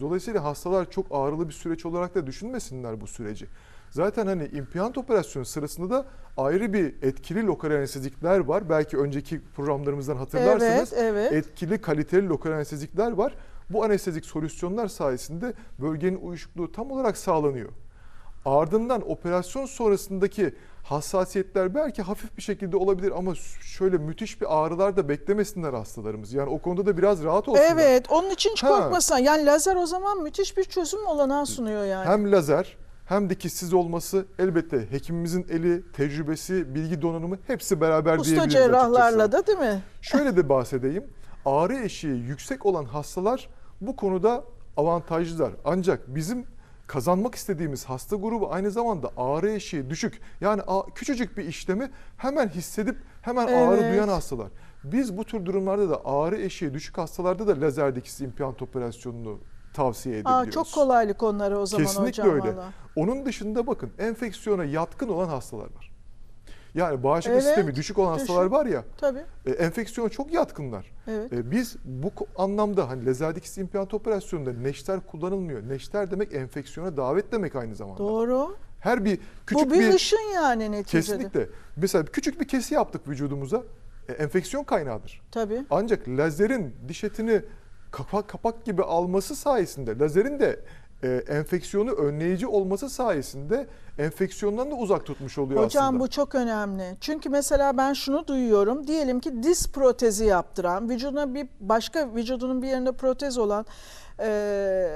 Dolayısıyla hastalar çok ağrılı bir süreç olarak da düşünmesinler bu süreci. Zaten hani implant operasyonu sırasında da ayrı bir etkili lokal anestezikler var. Belki önceki programlarımızdan hatırlarsanız Evet, evet. etkili kaliteli lokal anestezikler var. Bu anestezik solüsyonlar sayesinde bölgenin uyuşukluğu tam olarak sağlanıyor. Ardından operasyon sonrasındaki hassasiyetler belki hafif bir şekilde olabilir ama şöyle müthiş bir ağrılar da beklemesinler hastalarımız. Yani o konuda da biraz rahat olsunlar. Evet, onun için hiç korkmasın. Yani lazer o zaman müthiş bir çözüm olanağı sunuyor yani. Hem lazer hem dikişsiz olması elbette hekimimizin eli, tecrübesi, bilgi donanımı hepsi beraber Usta diyebiliriz cerrahlarla açıkçası. da değil mi? Şöyle de bahsedeyim. Ağrı eşiği yüksek olan hastalar bu konuda avantajlılar. Ancak bizim kazanmak istediğimiz hasta grubu aynı zamanda ağrı eşiği düşük. Yani küçücük bir işlemi hemen hissedip hemen ağrı Evet. duyan hastalar. Biz bu tür durumlarda da ağrı eşiği düşük hastalarda da lazer dikişsiz implant operasyonunu tavsiye Aa, edebiliyoruz. çok kolaylık onları o zaman Kesinlikle hocam öyle. valla. Onun dışında bakın enfeksiyona yatkın olan hastalar var. Yani bağışıklık Evet, sistemi düşük olan hastalar düşük. var ya Tabii. e, enfeksiyona çok yatkınlar. Evet. E, biz bu anlamda hani lazer dikiş implant operasyonunda neşter kullanılmıyor. Neşter demek enfeksiyona davet demek aynı zamanda. Doğru. Her bir küçük Bu bir, bir ışın yani neticede. kesinlikle mesela küçük bir kesi yaptık vücudumuza e, enfeksiyon kaynağıdır. Tabii. Ancak lazerin diş etini kapak kapak gibi alması sayesinde lazerin de e, enfeksiyonu önleyici olması sayesinde enfeksiyondan da uzak tutmuş oluyor Hocam aslında. bu çok önemli. Çünkü mesela ben şunu duyuyorum. Diyelim ki diz protezi yaptıran, vücuduna bir başka vücudunun bir yerinde protez olan e,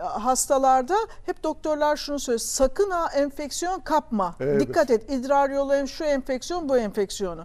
hastalarda hep doktorlar şunu söylüyor. Sakın ha enfeksiyon kapma. Evet. Dikkat et. İdrar yolu şu enfeksiyon bu enfeksiyonu.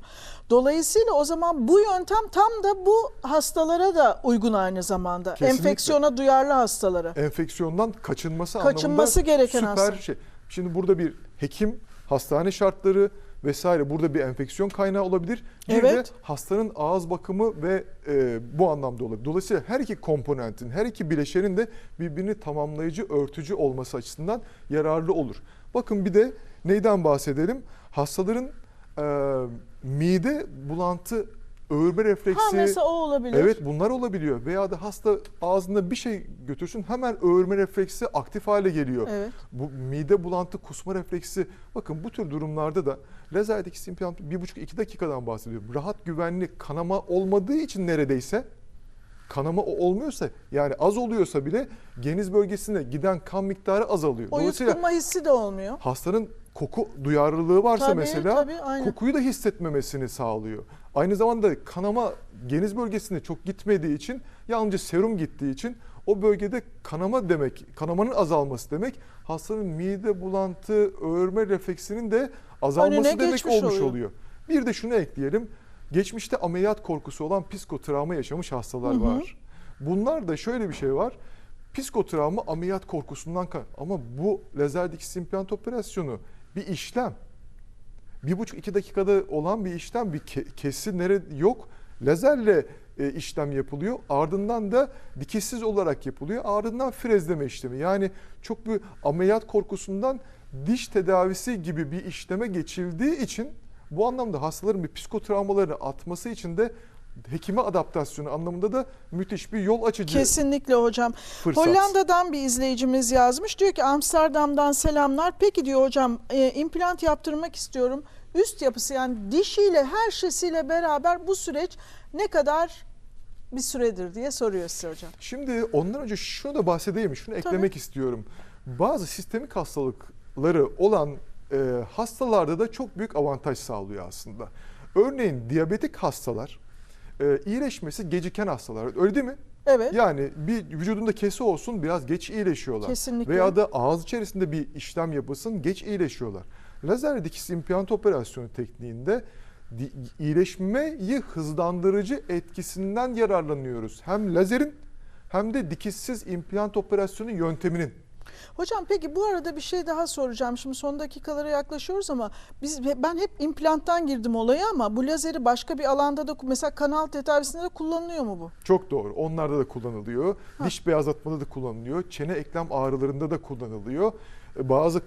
Dolayısıyla o zaman bu yöntem tam da bu hastalara da uygun aynı zamanda. Kesinlikle. Enfeksiyona duyarlı hastalara. enfeksiyondan kaçınması, Kaçınması anlamında gereken süper hasta. şey. Şimdi burada bir hekim, hastane şartları vesaire burada bir enfeksiyon kaynağı olabilir. Bir de Evet. hastanın ağız bakımı ve e, bu anlamda olabilir. Dolayısıyla her iki komponentin, her iki bileşenin de birbirini tamamlayıcı, örtücü olması açısından yararlı olur. Bakın bir de neyden bahsedelim? Hastaların e, mide bulantı, öğürme refleksi, Ha mesela o olabilir. Evet bunlar olabiliyor veya da hasta ağzında bir şey götürsün hemen öğürme refleksi aktif hale geliyor. Evet. Bu mide bulantı kusma refleksi bakın bu tür durumlarda da lazer dikiş implantı 1,5-2 dakikadan bahsediyorum. Rahat güvenli kanama olmadığı için neredeyse kanama olmuyorsa yani az oluyorsa bile geniz bölgesine giden kan miktarı azalıyor. O yutkunma hissi de olmuyor. hastanın koku duyarlılığı varsa Tabii, mesela tabii, aynen. kokuyu da hissetmemesini sağlıyor. Aynı zamanda kanama geniz bölgesine çok gitmediği için yalnızca serum gittiği için o bölgede kanama demek, kanamanın azalması demek hastanın mide bulantı, öğürme refleksinin de azalması Önüne demek olmuş oluyor. oluyor. Bir de şunu ekleyelim. Geçmişte ameliyat korkusu olan psikotravma yaşamış hastalar Hı hı. var. Bunlar da şöyle bir şey var. Psikotravma ameliyat korkusundan kan ama bu lazer dikiş implant operasyonu bir işlem. Bir buçuk iki dakikada olan bir işlem bir ke- kesi nere yok. Lazerle e, işlem yapılıyor. Ardından da dikişsiz olarak yapılıyor. Ardından frezleme işlemi. Yani çok bir ameliyat korkusundan diş tedavisi gibi bir işleme geçildiği için bu anlamda hastaların bir psikotravmalarını atması için de hekime adaptasyonu anlamında da müthiş bir yol açıcı Kesinlikle hocam. fırsat. Hollanda'dan bir izleyicimiz yazmış. Diyor ki Amsterdam'dan selamlar. Peki diyor hocam e, implant yaptırmak istiyorum. Üst yapısı yani dişiyle her şeysiyle beraber bu süreç ne kadar bir süredir diye soruyor size hocam. Şimdi ondan önce şunu da bahsedeyim, şunu eklemek istiyorum. Bazı sistemik hastalıkları olan e, hastalarda da çok büyük avantaj sağlıyor aslında. Örneğin diyabetik hastalar e, iyileşmesi geciken hastalar. Öyle değil mi? Evet. Yani bir vücudunda kesi olsun biraz geç iyileşiyorlar. Kesinlikle. Veya da ağız içerisinde bir işlem yapılsın geç iyileşiyorlar. Lazer dikiş implant operasyonu tekniğinde iyileşmeyi hızlandırıcı etkisinden yararlanıyoruz. Hem lazerin hem de dikişsiz implant operasyonu yönteminin. Hocam peki bu arada bir şey daha soracağım. Şimdi son dakikalara yaklaşıyoruz ama biz ben hep implanttan girdim olaya ama bu lazeri başka bir alanda da mesela kanal tedavisinde de kullanılıyor mu bu? Çok doğru. Onlarda da kullanılıyor. Diş beyazlatmada da kullanılıyor. Çene eklem ağrılarında da kullanılıyor. Bazı